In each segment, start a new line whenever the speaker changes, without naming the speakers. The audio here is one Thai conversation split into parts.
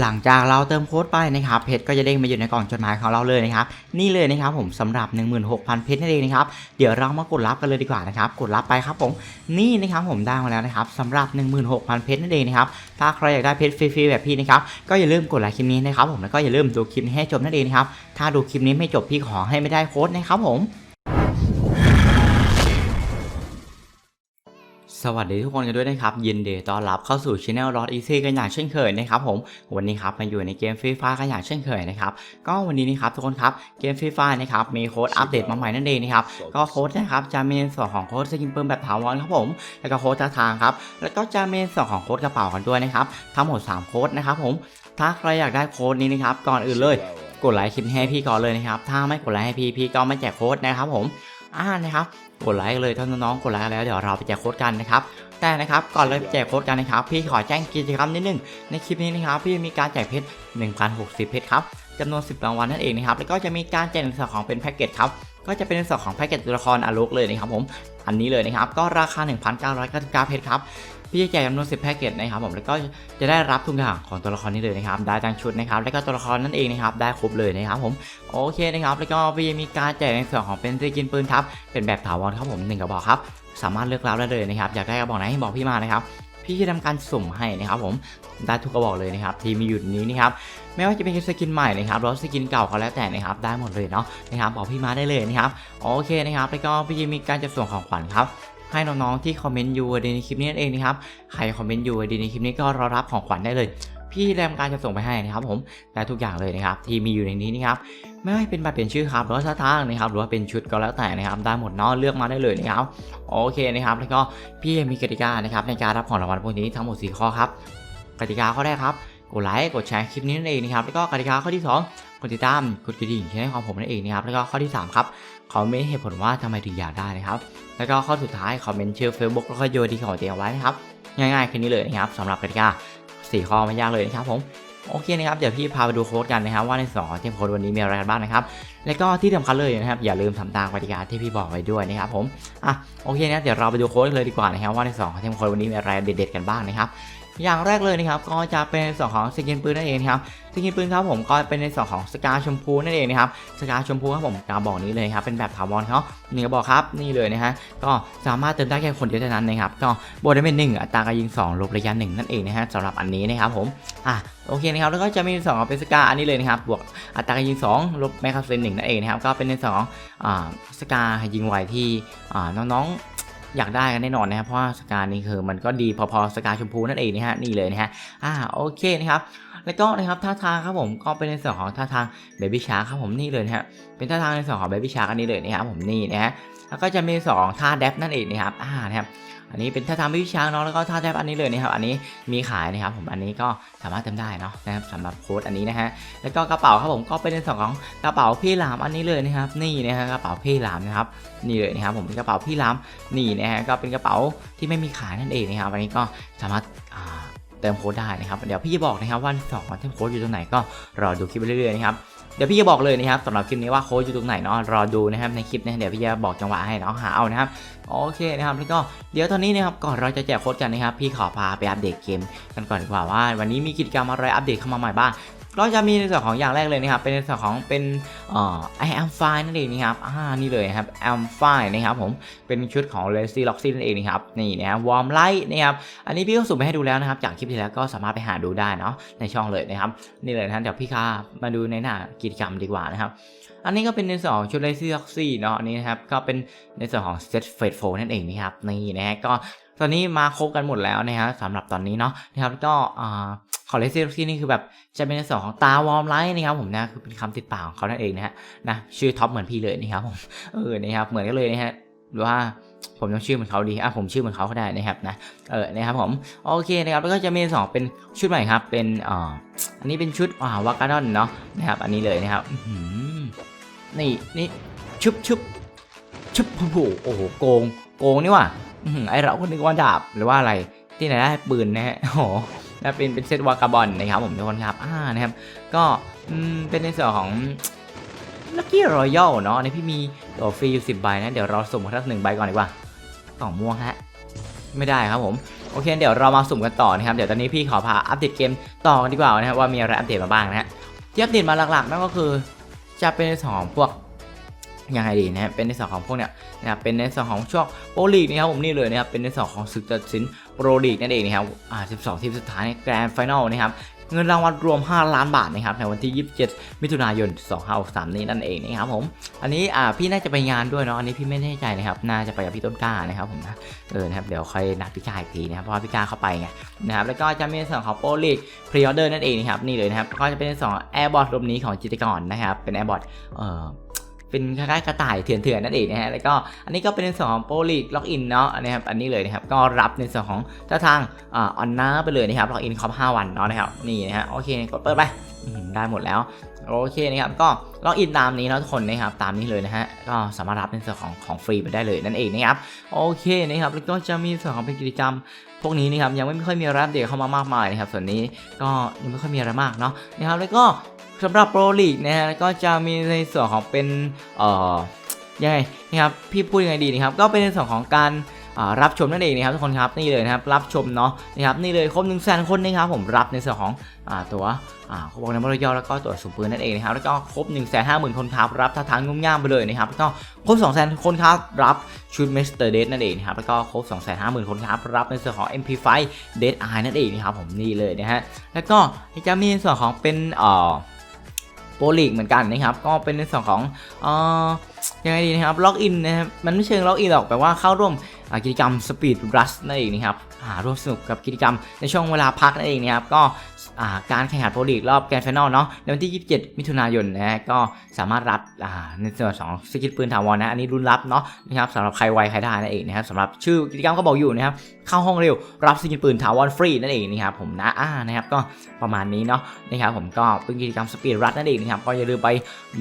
หลังจากเราเติมโค้ดไปนะครับเพชรก็จะเด้งมาอยู่ในกล่องจดหมายของเราเลยนะครับนี่เลยนะครับผมสำหรับ 16,000 เพชรนั่นเองนะครับเดี๋ยวเรามากดรับกันเลยดีกว่านะครับกดรับไปครับผมนี่นะครับผมได้มาแล้วนะครับสำหรับ 16,000 เพชรนั่นเองนะครับถ้าใครอยากได้เพชรฟรีๆแบบพี่นะครับก็อย่าลืมกดไลค์คลิปนี้นะครับผมแล้วก็อย่าลืมดูคลิปนี้ให้จบนั่นเองนะครับถ้าดูคลิปนี้ไม่จบพี่ขอให้ไม่ได้โค้ดนะครับผม สวัสดีทุกคนกันด้วยนะครับ ยินดีต้อนรับเข้าสู่ช anel รอดอีซี่กันอย่างเช่นเคยนะครับผมวันนี้ครับมาอยู่ในเกมฟรีไฟกันอย่างเช่นเคยนะครับก็วันนี้นะครับทุกคนครับเกมฟรีไฟนะครับมีโค้ดอัปเดตมาใหม่นั่นเองนะครับก็โค้ดนะครับจะมีในส่วนของโค้ดสกินเปิมแบบถาวรครับผมแล้วก็โค้ดท่าทางครับแล้วก็จะมีในส่วนของโค้ดกระเป๋ากันด้วยนะครับทั้งหมด 3 โค้ดนะครับผมถ้าใครอยากได้โค้ดนี้นะครับก่อนอื่นเลย กดไลค์คลิปให้พี่ก่อนเลยนะครับถ้าไม่กดไลค์ให้พี่พี่ก็ไม่แจกโค้ดนะครับผมอ่านะครับ กดไลค์เลยถ้าน้องๆกดไลค์แล้วเดี๋ยวเราไปแจกโค้ดกันนะครับแต่นะครับก่อนเราแจกโค้ดกันนะครับ พี่ขอแจ้งกิจกรรมนิดนึงในคลิปนี้นะครับ พี่มีการแจกเพชร1,060 เพชรครับจำนวน 10รางวัลนั่นเองนะครับแล้วก็จะมีการแจกในส่วนของเป็นแพ็กเกจครับก็จะเป็นในส่วนของแพ็กเกจตัวละครอารุกเลยนะครับผมอันนี้เลยนะครับก็ราคา 1,999 เพชรครับ พี่จะแจกจำนวน10แพ็กเกจนะครับผมแล้วก็จะได้รับทุกอย่างของตัวละครนี้เลยนะครับได้ทั้งชุดนะครับแล้วก็ตัวละครนั่นเองนะครับได้ครบเลยนะครับผมโอเคนะครับแล้วก็พี่มีการแจกในส่วนของเป็นสกินปืนครับเป็นแบบถาวรครับผมหนึ่งกระบอกครับสามารถเลือกรับได้เลยนะครับอยากได้กระบอกไหนให้บอกพี่มานะครับพี่จะทำการสุ่มให้นะครับผมได้ทุกกระบอกเลยนะครับที่มีอยู่นี้นะครับไม่ว่าจะเป็นสกินใหม่นะครับหรือสกินเก่าก็แล้วแต่นะครับได้หมดเลยเนาะนะครับบอกพี่มาได้เลยนะครับโอเคนะครับแล้วก็พี่จะมีการจัดส่งของขวัญครับ ให้น้องๆที่คอมเมนต์ยูในคลิปนี้นั่นเองนะครับใครคอมเมนต์ยูในคลิปนี้ก็รอรับของขวัญได้เลย พี่แรมการจะส่งไปให้นะครับผมได้ทุกอย่างเลยนะครับที่มีอยู่ในนี้นะครับไม่ว่าเป็นบัตรเปลี่ยนชื่อครับหรือว่าท่าทางนะครับหรือว่าเป็นชุดก็แล้วแต่นะครับได้หมดเนาะเลือกมาได้เลยนะครับโอเคนะครับแล้วก็พี่ยังมีกติกานะครับในการรับของรางวัลพวกนี้ทั้งหมด 4 ข้อครับกติกาข้อแรกครับ กดไลค์กดแชร์คลิปนี้นั่นเองนะครับ แล้วก็กติกาข้อที่ 2 กดติดตามกดกระดิ่งให้ของผมนั่นเองนะครับ แล้วก็ข้อที่ 3 ครับคอมเมนต์เหตุผลว่าทำไมถึงอยากได้นะครับ แล้วก็ข้อสุดท้ายคอมเมนต์ชื่อ Facebook แล้วก็โยนดีของตัวเองไว้นะครับง่ายๆแค่นี้เลยนะครับสำหรับกติกาสี่ข้อไม่ยากเลยนะครับผมโอเคนะครับเดี๋ยวพี่พาไปดูโค้ดกันนะครับว่าในสองเทมโค้ดวันนี้มีอะไรกันบ้างนะครับ แล้วก็ที่สำคัญเลยนะครับอย่าลืมทำตามกติกาที่พี่บอกไว้ด้วยนะครับผมอะโอเคนะเดี๋ยวเราไปดูโค้ดเลยดีกว่านะครับว่าในสองเทมโค้ดวันนี้มีอะไรเด็ดๆกันบ้างนะครับ อย่างแรกเลยนะครับก็จะเป็นในส่วนของสกินปืนนั่นเองครับสกินปืนครับผมก็เป็นในส่วนของสกาชมพูนั่นเองนะครับสกาชมพูครับผมกระบอกนี้เลยครับเป็นแบบถาวรเขาหนึ่งกระบอกครับนี่เลยนะฮะก็สามารถเติมได้แค่คนเดียวเท่านั้นนะครับก็บวกได้เป็นหนึ่งอัตราการยิงสองลบระยะหนึ่งนั่นเองนะฮะสำหรับอันนี้นะครับผมอะโอเคนะครับแล้วก็จะมีสองเป็นสกาอันนี้เลยนะครับบวกอัตราการยิง2ลบแมคคาเซนหนึ่งนั่นเองนะครับก็เป็นในสองอ่าสกายิงไวที่อ่าน้องๆ อยากได้กันแน่นอนนะครับเพราะสกานี่คือมันก็ดีพอๆสกาชมพูนั่นเองนะฮะนี่เลยนะฮะอ่าโอเคนะครับแล้วก็นะครับท่าทางครับผมก็เป็นในส่วนของท่าทางเบบี้ชาร์ครับผมนี่เลยนะฮะเป็นท่าทางในส่วนของเบบี้ชาร์อันนี้เลยนะครับผมนี่นะฮะแล้วก็จะมีสองท่าเดฟนั่นเองนะครับอ่านะครับ อันนี้เป็นท่าทางวิชาเนาะแล้วก็ท่าแทบอันนี้เลยนะครับอันนี้มีขายนะครับผมอันนี้ก็สามารถเติมได้เนาะนะครับสำหรับโค้ดอันนี้นะฮะแล้วก็กระเป๋าครับผมก็เป็นในส่วนของกระเป๋าพี่หลามอันนี้เลยนะครับนี่นะฮะกระเป๋าพี่หลามนะครับนี่เลยนะครับผมเป็นกระเป๋าพี่หลามนี่นะฮะก็เป็นกระเป๋าที่ไม่มีขายนั่นเองนะครับอันนี้ก็สามารถ เติมโค้ดได้นะครับ เดี๋ยวพี่จะบอกนะครับว่าสองเติมโค้ดอยู่ตรงไหนก็รอดูคลิปไปเรื่อยๆนะครับเดี๋ยวพี่จะบอกเลยนะครับสำหรับคลิปนี้ว่าโค้ดอยู่ตรงไหนเนาะรอดูนะครับในคลิปนะเดี๋ยวพี่จะบอกจังหวะให้เนาะหาเอานะครับโอเคนะครับแล้วก็เดี๋ยวตอนนี้นะครับก่อนเราจะแจกโค้ดกันนะครับพี่ขอพาไปอัปเดตเกมกันก่อนดีกว่าว่า วันนี้มีกิจกรรมอะไรอัปเดตเข้ามาใหม่บ้าง ก็จะมีในส่วนของอย่างแรกเลยนะครับ เป็นในส่วนของเป็นเอ่อ I am fine นั่นเองนะครับอ่านี่เลยครับ am fine นะครับผมเป็นชุดของ Lazy Loxy นั่นเองนะครับนี่นะครับ warm light นะครับอันนี้พี่ก็สุ่มไปให้ดูแล้วนะครับ จากคลิปที่แล้วก็สามารถไปหาดูได้เนาะในช่องเลยนะครับ นี่เลยนะเดี๋ยวพี่คามาดูในหน้ากิจกรรมดีกว่านะครับอันนี้ก็เป็นในส่วนของชุด Lazy Loxy เนาะอันนี้นะครับก็เป็นในส่วนของ Set Fate 4นั่นเองนะครับนี่นะฮะก็ ตอนนี้มาครบกันหมดแล้วนะฮะสำหรับตอนนี้เนาะนะครับก็อ่าของ Lazy Loxy นี่คือแบบจะเป็นในส่วนของตาวอร์มไลท์นะครับผมนะคือเป็นคำติดปากของเขานั่นเองนะฮะนะชื่อท็อปเหมือนพี่เลยนะครับผมเออนะครับเหมือนกันเลยนะฮะหรือว่าผมต้องชื่อเหมือนเขาดีอะผมชื่อเหมือนเขาก็ได้นะครับนะ เออ นะครับผม โอเคนะครับ แล้วก็จะมีสองเป็นชุดใหม่ครับ เป็นอ่าอันนี้เป็นชุดอ่าวากาดอนเนาะ นะครับ อันนี้เลยนะครับนี่ นี่ ชุบชุบชุบโอ้โอ้โห โกง โกงนี่ว่ะ ไอเราก็นึกว่าดาบหรือว่าอะไรที่ไหนได้ปืนนะฮะโอ้โหและเป็นเป็นเซตวากาบอนนะครับผมทุกคนครับอ่านะครับ ก็เป็นในส่วนของลัคกี้รอยัลเนาะในพี่มีตัวฟรีอยู่สิบใบนะ เดี๋ยวเราสุ่มมาทักหนึ่งใบก่อนดีกว่ากล่องม่วงฮะ ไม่ได้ครับผมโอเค เดี๋ยวเรามาสุ่มกันต่อนะครับ เดี๋ยวตอนนี้พี่ขอพาอัปเดตเกมต่อกันดีกว่านะครับว่ามีอะไรอัปเดตมาบ้างนะฮะที่อัปเดตมาหลักๆนั่นก็คือ จะเป็นในส่วนของพวก ยังไงดีนะฮะเป็นในส่วนของพวกเนี้ยนะครับเป็นในส่วนของช่วงโปรลีกนะครับผมนี่เลยนะครับเป็นในส่วนของศึกตัดสินโปรลีกนั่นเองนะครับอ่า12 ทีมสุดท้ายในแกรนด์ไฟแนลนะครับเงินรางวัลรวม 5 ล้านบาทนะครับในวันที่ 27 มิถุนายน 2563 นี้นั่นเองนะครับผม อันนี้อ่าพี่น่าจะไปงานด้วยเนาะ อันนี้พี่ไม่แน่ใจนะครับ น่าจะไปกับพี่ต้นกล้านะครับผมนะ เออนะครับเดี๋ยวค่อยนัดพี่กล้าอีกทีนะครับเพราะพี่กล้าเข้าไปไงนะครับ แล้วก็จะมีในส่วนของโปรลีกพรีออเดอร์นั่นเองนะครับ นี่เลยนะครับ ก็จะเป็นส่วนแอร์บอทรวมนี้ของจิตกรนะครับ เป็นแอร์บอทเอ่อ เป็นคล้ายๆกระต่ายเถื่อนๆนั่นเองนะฮะแล้วก็อันนี้ก็เป็นในส่วนของโปรลีกล็อกอินเนาะอันนี้ครับอันนี้เลยนะครับก็รับในส่วนของเจ้าทางอ่ออนนาไปเลยนะครับล็อกอินครบ5วันเนาะนะครับนี่นะฮะโอเคกดเปิดไปได้หมดแล้วโอเคนะครับก็ล็อกอินตามนี้นะทุกคนนะครับตามนี้เลยนะฮะก็สามารถรับในส่วนของของฟรีไปได้เลยนั่นเองนะครับโอเคนะครับแล้วก็จะมีส่วนของเป็นกิจกรรมพวกนี้นะครับยังไม่ค่อยมีรับเดตเข้ามามากมายนะครับส่วนนี้ก็ยังไม่ค่อยมีอะไรมากเนาะนะครับแล้วก็ สำหรับโปรลีกนะฮะก็จะมีในส่วนของเป็นเอ่อยังไงนะครับพี่พูดยังไงดีนะครับก็เป็นในส่วนของการรับชมนั่นเองนะครับทุกคนครับนี่เลยนะครับรับชมเนาะนะครับนี่เลยครบ1นึ่งแสนคนนะครับผมรับในส่วนของอตัวเขาบอกในมรยอแล้วก็ตัวสุปืนนั่นเองนะครับแล้วก็ครบ1นึ่งแสนห้าหมื่นคนครับรับท่าทางงุ่มง่ามไปเลยนะครับแล้วก็ครบ2องแสนคนครับรับชุดเมสเตอร์เดนั่นเองนะครับแล้วก็ครบ2องแสนห้าหมื่นคนครับรับในส่วนของ MP5 Dead Eye นั่นเองนะครับผมนี่เลยนะฮะแล้วก็จะมีในส่วนของเป็นเอ่อ โปรลีกเหมือนกันนะครับ ก็เป็นในส่วนของเอ่อ ยังไงดีนะครับล็อกอินนะครับมันไม่เชิงล็อกอินหรอกแปลว่าเข้าร่วมกิจกรรม Speed Rush นั่นเองนะครับหาร่วมสนุกกับกิจกรรมในช่วงเวลาพักนั่นเองนะครับก็การแข่งขันโปรลีกรอบแกรนด์ไฟนอลเนาะในวันที่ 27 มิถุนายนนะก็สามารถรับในส่วนของสกิลปืนถาวรนะอันนี้รุ่นรับเนาะนะครับสำหรับใครไวใครได้นั่นเองนะครับสำหรับชื่อกิจกรรมก็บอกอยู่นะครับเข้าห้องเร็วรับสกินปืนถาวรฟรีนั่นเองนะครับผมนะอ่านะครับก็ประมาณนี้เนาะนะครับผมก็เป็นกิจกรรมสปีดรัดนั่นเองนะครับก็อย่าลืมไป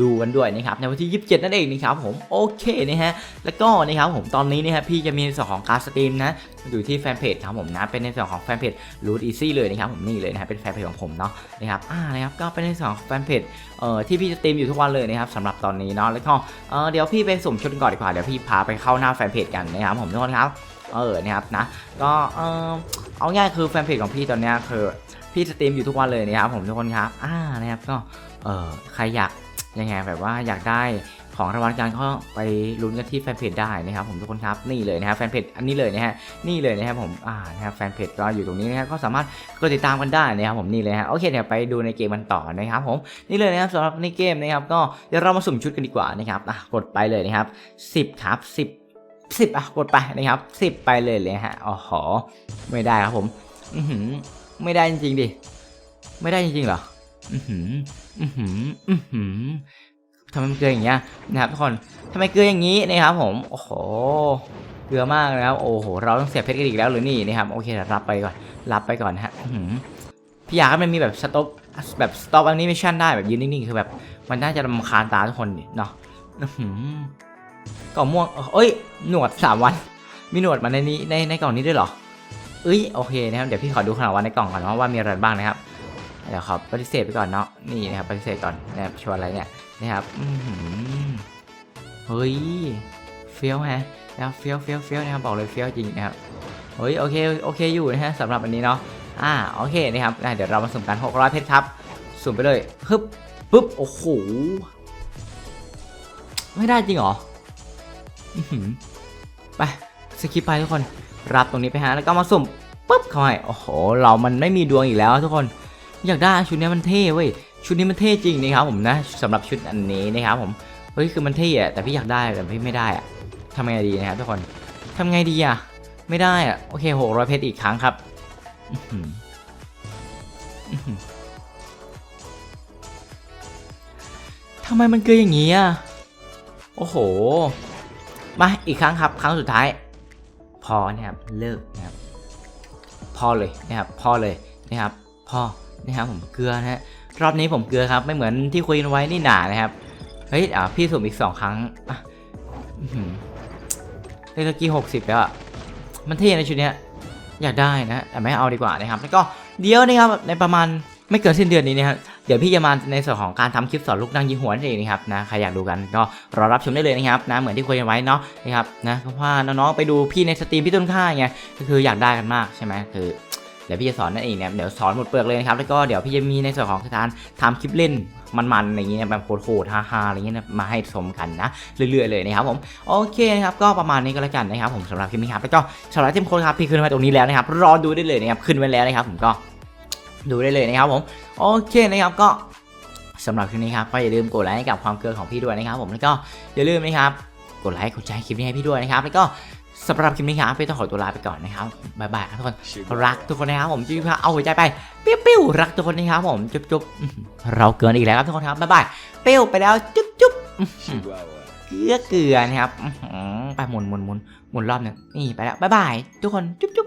ดูกันด้วยนะครับในวันที่ 27 นั่นเองนะครับผมโอเคนะฮะแล้วก็นะครับผมตอนนี้นะครับพี่จะมีในส่วนของการสตรีมนะอยู่ที่แฟนเพจครับผมนะเป็นในส่วนของแฟนเพจ Root Easy เลยนะครับผมนี่เลยนะฮะเป็นแฟนเพจของผมเนาะนะครับอ่านะครับก็เป็นในส่วนของแฟนเพจเอ่อที่พี่จะสตรีมอยู่ทุกวันเลยนะครับสำหรับตอนนี้เนาะแล้วก็เออเดี๋ยวพี่ไปสุ่มชุดก่อนดีกว่าเดี๋ยวพี่พาไปเข้าหน้าแฟนเพจกันนะครับผมทุกคนครับเออนะครับนะก็เออเอาง่ายคือแฟนเพจของพี่ตอนนี้คือพี่สตรีมอยู่ทุกวันเลยนะครับผมทุกคนครับอ่านะครับก็เออใครอยากยังไงแบบว่าอยากได้ ของรางวัลกันก็ไปลุ้นกันที่แฟนเพจได้นะครับผมทุกคนครับนี่เลยนะครับแฟนเพจอันนี้เลยนะฮะนี่เลยนะครับผมอ่านะครับแฟนเพจก็อยู่ตรงนี้นะครับก็สามารถกดติดตามกันได้นะครับผมนี่เลยฮะโอเคเดี๋ยวไปดูในเกมกันต่อนะครับผมนี่เลยนะครับสำหรับในเกมนะครับก็เดี๋ยวเรามาสุ่มชุดกันดีกว่านะครับอะกดไปเลยนะครับ 10 ครับ 10สิบอะกดไปนะครับสิบไปเลยเลยฮะอ๋อหอไม่ได้ครับผม อือหือไม่ได้จริงๆดิ ไม่ได้จริงๆเหรอ อือหืออือหืออือหื ทำไมมันเกลืออย่างเงี้ยนะครับทุกคนทำไมเกลืออย่างนี้นะครับผมโอ้โหเกลือมากนะครับโอ้โหเราต้องเสียเพชรกันอีกแล้วหรือนี่นะครับโอเครับไปก่อนรับไปก่อนฮะพี่อยากให้มันมีแบบสต็อปแบบสต็อปแอนิเมชันได้แบบยืนนิ่งๆคือแบบ มันน่าจะรำคาญตาทุกคนเนาะกล่องม่วงเอ้ย หนวดสามวัน มีหนวดมาในนี้ในในกล่องนี้ด้วยเหรอเอ้ยโอเคนะครับเดี๋ยวพี่ขอดูขนาดวันในกล่องก่อนว่าว่ามีอะไรบ้างนะครับเดี๋ยวขอปฏิเสธไปก่อนเนาะนี่นะครับปฏิเสธก่อนนะครับชวนอะไรเนี่ย นะครับอืเฮ้ยเฟี้ยวฮะนะครับเฟี้ยวเฟี้ยวเฟี้ยวนะครับบอกเลยเฟี้ยวจริงนะครับเฮ้ยโอเคโอเคอยู่นะฮะสำหรับอันนี้เนาะอ่าโอเคนะครับอะเดี๋ยวเรามาสุ่มกัน600เพชรครับสุ่มไปเลยฮึบปึ๊บโอ้โหไม่ได้จริงเหรอไปสกิปไปทุกคน รับตรงนี้ไปฮะแล้วก็มาสุ่มปุ๊บเข้าให้โอ้โห เรามันไม่มีดวงอีกแล้วทุกคน อยากได้ชุดนี้มันเท่เว้ย ชุดนี้มันเท่จริงนะครับผมนะสำหรับชุดอันนี้นะครับผมเฮ้ยคือมันเท่อะแต่พี่อยากได้แต่พี่ไม่ได้อะทำไงดีนะครับทุกคนทำไงดีอะไม่ได้อะโอเคหกร้อยเพชรอีกครั้งครับทำไมมันเกินอย่างนี้อะโอ้โห มาอีกครั้งครับ ครั้งสุดท้าย พอนะครับเลิกนะครับ พอเลยนะครับ พอเลยนะครับ พอนะครับผมเกลือนะฮะ รอบนี้ผมเกลือครับ ไม่เหมือนที่คุยกันไว้นี่หนานะครับ เฮ้ยอ่าพี่สุ่มอีกสองครั้งเลขตะกี้หกสิบแล้วอะมันเท่ในชุดเนี้ย อยากได้นะ แต่ไม่เอาดีกว่านะครับ แล้วก็เดี๋ยวนะครับในประมาณไม่เกินสิ้นเดือนนี้นะครับ เดี๋ยวพี่จะมาในส่วนของการทำคลิปสอนลูกนั่งยิงหัวนั่นเองนะครับนะใครอยากดูกันก็รอรับชมได้เลยนะครับนะเหมือนที่คุยกันไว้เนาะนะครับนะเพราะว่าน้องๆไปดูพี่ในสตรีมพี่ต้นข้าไงก็คืออยากได้กันมากใช่ไหมคือ เดี๋ยวพี่จะสอนนั่นเองเนี่ยเดี๋ยวสอนหมดเปลือกเลยนะครับแล้วก็เดี๋ยวพี่จะมีในส่วนของการทำคลิปเล่นมันๆอะไรอย่างเงี้ยแบบโหดๆฮาๆอะไรเงี้ยมาให้ชมกันนะเรื่อยๆเลยนะครับผมโอเคนะครับก็ประมาณนี้ก็แล้วกันนะครับผมสำหรับคลิปนี้ครับแล้วก็สำหรับทีมโค้ดครับพี่ขึ้นไว้ตรงนี้แล้วนะครับรอดูได้เลยนะครับขึ้นไว้แล้วนะครับผมก็ดูได้เลยนะครับผมโอเคนะครับก็สำหรับคลิปนี้ครับก็อย่าลืมกดไลค์กับความเกลือของพี่ด้วยนะครับผมแล้วก็อย่าลืมนะครับกดไลค์กดแชร์คลิปนี้ให้พี่ด้วยนะครับแล้วก็ สำหรับคลิปนี้ครับพี่ต้องขอตัวลาไปก่อนนะครับบ๊ายบายครับทุกคนรักทุกคนนะครับผมจุ๊บๆเอาหัวใจไปปิ้วปิ้วรักทุกคนนะครับผมจุ๊บจุ๊บอื้อหือเราเกินอีกแล้วครับทุกคนครับบ๊ายบายปิ้วไปแล้วจุ๊บจุ๊บอื้อหือ
Chihuahua.
เกลือเกลือนะครับอื้อหือไปหมุนหมุนหมุนหมุนรอบหนึ่งนี่ไปแล้วบ๊ายบายทุกคนจุ๊บจุ๊บ